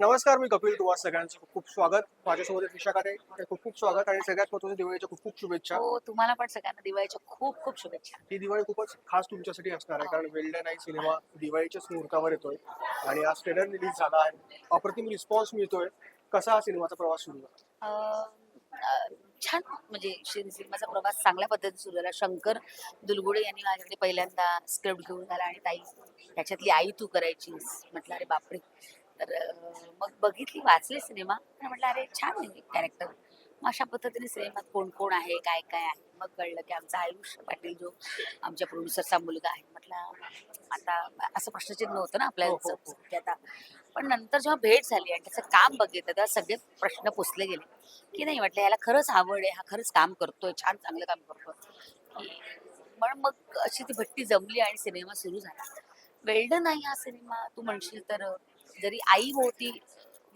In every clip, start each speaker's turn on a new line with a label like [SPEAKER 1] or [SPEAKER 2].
[SPEAKER 1] नमस्कार मी कपिल तुम्हा सगळ्यांचं खूप खूप स्वागत. माझ्यासोबत आहे काटे. ते खूप खूप स्वागत आणि सगळ्यात महत्त्वाचं दिवाळीच्या खूप खूप शुभेच्छा.
[SPEAKER 2] हो तुम्हाला पण सगळ्यांना दिवाळीच्या खूप खूप शुभेच्छा.
[SPEAKER 1] ही दिवाळी खूपच खास तुमच्यासाठी असणार आहे कारण वेल्ड नाईट सिनेमा दिवाळीच्याच मुहूर्तावर येतोय आणि आज ट्रेलर रिलीज झाला आहे. अप्रतिम रिस्पॉन्स मिळतोय. कसा हा सिनेमाचा प्रवास सुरू आहे
[SPEAKER 2] अं, छान. म्हणजे सिनेमाचा प्रवास चांगल्या पद्धतीने सुरू झाला. शंकर दुलगुडे यांनी माझ्याकडे पहिल्यांदा स्क्रिप्ट घेऊन आला आणि ताई त्याच्यातली आई तू करायची म्हटलं अरे बापरे. तर मग बघितली वाचली सिनेमा? म्हटलं अरे छान आहे कॅरेक्टर मग अशा पद्धतीने सिनेमात कोण कोण आहे काय काय आहे? मग कळलं की आमचा आयुष पाटील जो आमच्या प्रोड्युसरचा मुलगा आहे. म्हटलं आता असं प्रश्नचिन्ह होतं ना आपल्या
[SPEAKER 1] हो, हो, हो.
[SPEAKER 2] आता पण नंतर जेव्हा भेट झाली आणि त्याचं काम बघितलं तेव्हा सगळे प्रश्न पुसले गेले. की नाही म्हटलं याला खरंच आवड आहे हा खरंच काम करतोय छान चांगलं काम करतोय. पण मग अशी ती भट्टी जमली आणि सिनेमा सुरू झाला. वेल्ड नाही हा सिनेमा तू म्हणशील तर जरी आई भोवती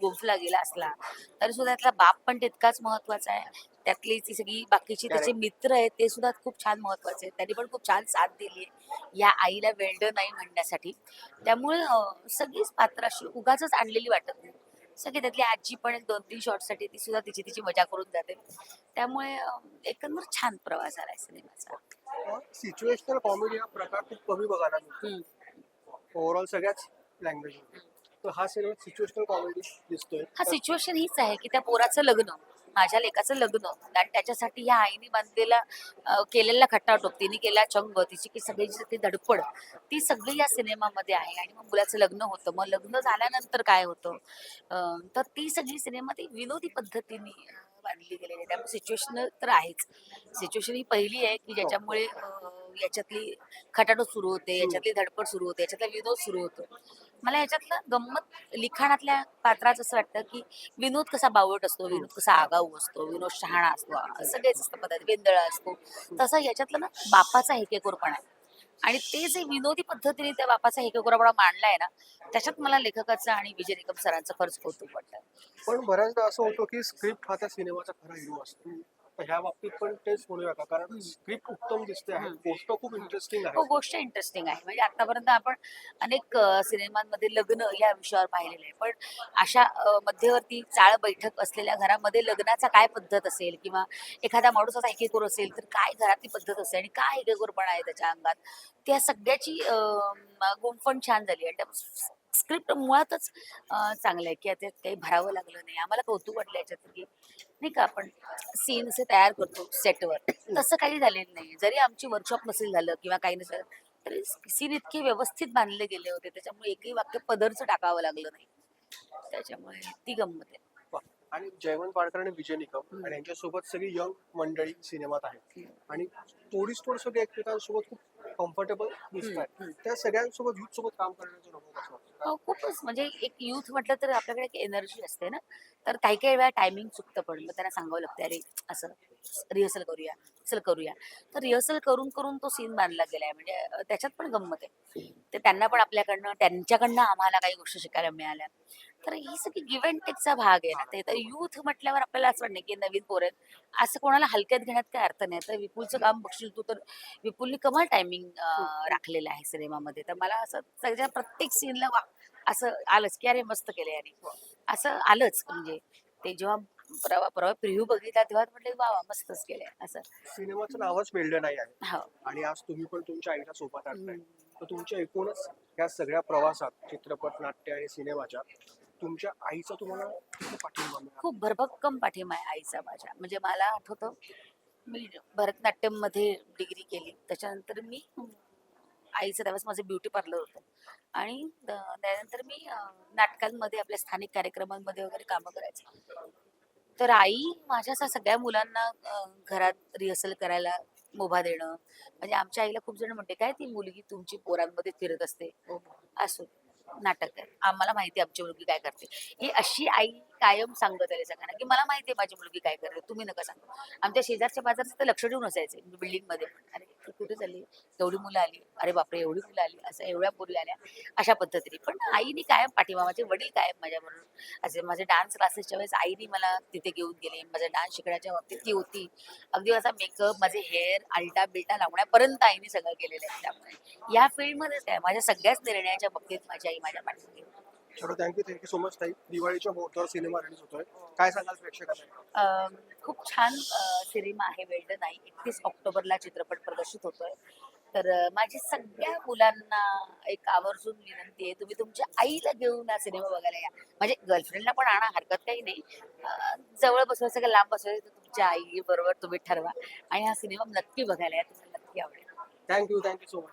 [SPEAKER 2] गुंफला गेला असला तरी सुद्धा त्यातला बाप पण तितकाच महत्त्वाचा आहे. त्यातली ती सगळी बाकीची त्याचे मित्र आहेत ते सुद्धा खूप छान महत्त्वाचे आहेत. त्यांनी पण खूप छान साथ दिली आहे या आईला वेल्ड नाही म्हणण्यासाठी. त्यामुळे सगळीच पात्र अशी उगाच आणलेली वाटत नाही. सगळी त्यातली आजी पण एक दोन तीन शॉर्टसाठी ती सुद्धा तिची तिची मजा करून जाते. त्यामुळे एकंदर छान प्रवास झालाय सिनेमाचा.
[SPEAKER 1] सिच्युएशनल कॉमेडी हा प्रकार खूप कमी बघायला. ओव्हरऑल सगळ्याच लँग्वेज तर हा सिनेमा सिच्युएशनल कॉमेडी दिसतोय.
[SPEAKER 2] हा सिच्युएशन हीच आहे की त्या पोराचं लग्न माझ्या लेकाचं लग्न आणि त्याच्यासाठी ह्या आईने बांधलेला केलेला खट्टाटोप तिने केला चंग तिची की सगळी जी धडपड ती सगळी या सिनेमामध्ये आहे. आणि मग मुलाचं लग्न होतं. मग लग्न झाल्यानंतर काय होतं? तर ती सगळी सिनेमा ती विनोदी पद्धतीने बांधली गेलेली आहे. त्यामुळे सिच्युएशन तर आहेच. सिच्युएशन ही पहिली आहे की ज्याच्यामुळे याच्यातली खटाटो सुरू होते याच्यातली धडपड सुरू होते याच्यातला विनोद सुरू होतो. मला याच्यातलं गंमत लिखाणातल्या पात्राचं असं वाटतं की विनोद कसा बावट असतो विनोद कसा आगाऊ असतो विनोद शहाणा असतो सगळेच असतं पद्धती वेंदळा असतो. तसा याच्यातलं ना बापाचा हेकेकोरपणा आहे. आणि ते जे विनोदी पद्धतीने त्या बापाचा हेकेकोरपणा मांडलाय ना त्याच्यात मला लेखकाचं आणि विजय निकम सरांचं खर्च कौतुक वाटतं.
[SPEAKER 1] पण बऱ्याचदा असं होतं की स्क्रिप्ट हा त्या सिनेमाचा खरा हिरो असतो. तर ह्या बाबतीत पण तेच म्हणूया का? कारण स्क्रिप्ट उत्तम दिसते आहे. गोष्ट खूप इंटरेस्टिंग
[SPEAKER 2] हो
[SPEAKER 1] आहे
[SPEAKER 2] गोष्ट इंटरेस्टिंग आहे. म्हणजे आतापर्यंत आपण अनेक सिनेमांमध्ये लग्न या विषयावर पाहिलेलं आहे. पण अशा मध्यवर्ती चाळ बैठक असलेल्या घरामध्ये लग्नाचा काय पद्धत असेल? किंवा एखादा माणूस असा हेकेकोर असेल तर काय घरातली पद्धत असेल? आणि काय हेकेकोरपणा आहे त्याच्या अंगात? त्या सगळ्याची गुंफण छान झाली आणि स्क्रिप्ट मुळातच चांगलं आहे की त्यात काही भरावं लागलं नाही. आम्हाला कौतुक वाटलं याच्यात की नाही का आपण सीन असे तयार करतो सेटवर तसं काही झालेलं नाही. जरी आमची वर्कशॉप नसेल झालं किंवा काही नसेल तरी सीन इतके व्यवस्थित बांधले गेले होते. त्याच्यामुळे एकही वाक्य पदरचं टाकावं लागलं नाही. त्याच्यामुळे ती गंमत आहे.
[SPEAKER 1] आणि जयवंत पाडकर आणि विजय निकम आणि यांच्यासोबत सगळी यंग मंडळी सिनेमात आहेत. आणि थोडीच थोडं सगळे एकमेकांसोबत खूप कम्फर्टेबल. त्या सगळ्यांसोबत युथ सोबत काम करण्याचा अनुभव
[SPEAKER 2] खूपच. म्हणजे एक युथ म्हटलं तर आपल्याकडे एक एनर्जी असते ना. तर काही काही वेळा टायमिंग चुकतं पण मग त्यांना सांगावं लागतं अरे असं रिहर्सल करूया चल करूया. तर रिहर्सल करून करून तो सीन बांधला गेलाय. म्हणजे त्याच्यात पण गंमत आहे. ते त्यांना पण आपल्याकडनं त्यांच्याकडनं आम्हाला काही गोष्टी शिकायला मिळाल्या. तर ही सगळी गिव्ह अँड टेकचा भाग आहे ना ते तर युथ म्हटल्यावर आपल्याला असं वाटतं की नवीन पोर आहेत. असं कोणाला हलक्यात घेण्यात काय अर्थ नाही. तर विपुलचं काम बघशील तू तर विपुलने कमाल टायमिंग राखलेलं आहे सिनेमामध्ये. तर मला असं सगळ्या प्रत्येक सीनला वा असं आलंच की अरे मस्त केलं याने. असं आलंच म्हणजे ते जेव्हा परवा परवा प्रिव्ह्यू बघितला तेव्हा म्हटलं वा वा मस्तच केलंय. असं.
[SPEAKER 1] सिनेमाचं नावच वेल्ड नाही आहे
[SPEAKER 2] हो.
[SPEAKER 1] आणि आज तुम्ही पण तुमच्या आईला सोबत आणताय. तर तुमच्या एकूणच या सगळ्या प्रवासात चित्रपट नाट्य आणि सिनेमाच्या तुमच्या आईचा तुम्हाला किती पाठिंबा मिळाला?
[SPEAKER 2] खूप भरभक्कम पाठिंबा आहे आईचा माझ्या. म्हणजे मला आठवतं मी भरतनाट्यममध्ये डिग्री केली. त्याच्यानंतर मी आईचं त्यावेळेस माझं ब्युटी पार्लर होतं. आणि द- त्यानंतर मी अं, नाटकांमध्ये आपल्या स्थानिक कार्यक्रमांमध्ये वगैरे कामं करायचे. तर आई माझ्या अशा सगळ्या मुलांना अं, घरात रिहर्सल करायला मुभा देणं. म्हणजे आमच्या आईला खूप जण म्हणते काय ती मुलगी तुमची पोरांमध्ये फिरत असते? असो. नाटक आहे. आम्हाला माहिती आहे आमची मुलगी काय करते. ही अशी आई कायम सांगत आली सगळ्यांना की मला माहिती आहे माझी मुलगी काय करते तुम्ही नका सांगू. आमच्या शेजारच्या बाजारचं तर लक्ष ठेवून असायचे बिल्डिंगमध्ये. अरे कुठे चालली? एवढी मुलं आली. अरे बापरे एवढी मुलं आली. असं एवढ्या मुली आल्या. अशा पद्धतीने. पण आईने कायम पाठिंबा माझे वडील कायम माझ्याबरोबर असे माझे डान्स क्लासेसच्या वेळेस आईने मला तिथे घेऊन गेले. माझा डान्स शिकण्याच्या बाबतीत ती होती. अगदी माझा मेकअप माझे हेअर आलटा बिलटा लावण्यापर्यंत आईने सगळं केलेलं आहे त्यामुळे. या फील्डमध्येच आहे माझ्या सगळ्याच निर्णयाच्या बाबतीत माझी आई माझ्या.
[SPEAKER 1] चलो थँक्यू थँक्यू सो मच ताई. दिवाळीच्या मुहूर्तावर सिनेमा रिलीज होतोय. काय सांगाल प्रेक्षकांना?
[SPEAKER 2] खूप छान सिनेमा आहे वेल्ड नाही. एकतीस ऑक्टोबरला चित्रपट प्रदर्शित होतोय. तर माझी सगळ्या मुलांना एक आवर्जून विनंती आहे तुम्ही तुमच्या आईला घेऊन हा सिनेमा बघायला या. म्हणजे गर्लफ्रेंडला पण आणा हरकत काही नाही. जवळ बसवायचं का लांब बसवायचं तर तुमच्या आई बरोबर तुम्ही ठरवा. आणि हा सिनेमा नक्की बघायला या तुम्हाला नक्की आवडेल.
[SPEAKER 1] Thank you thank you so much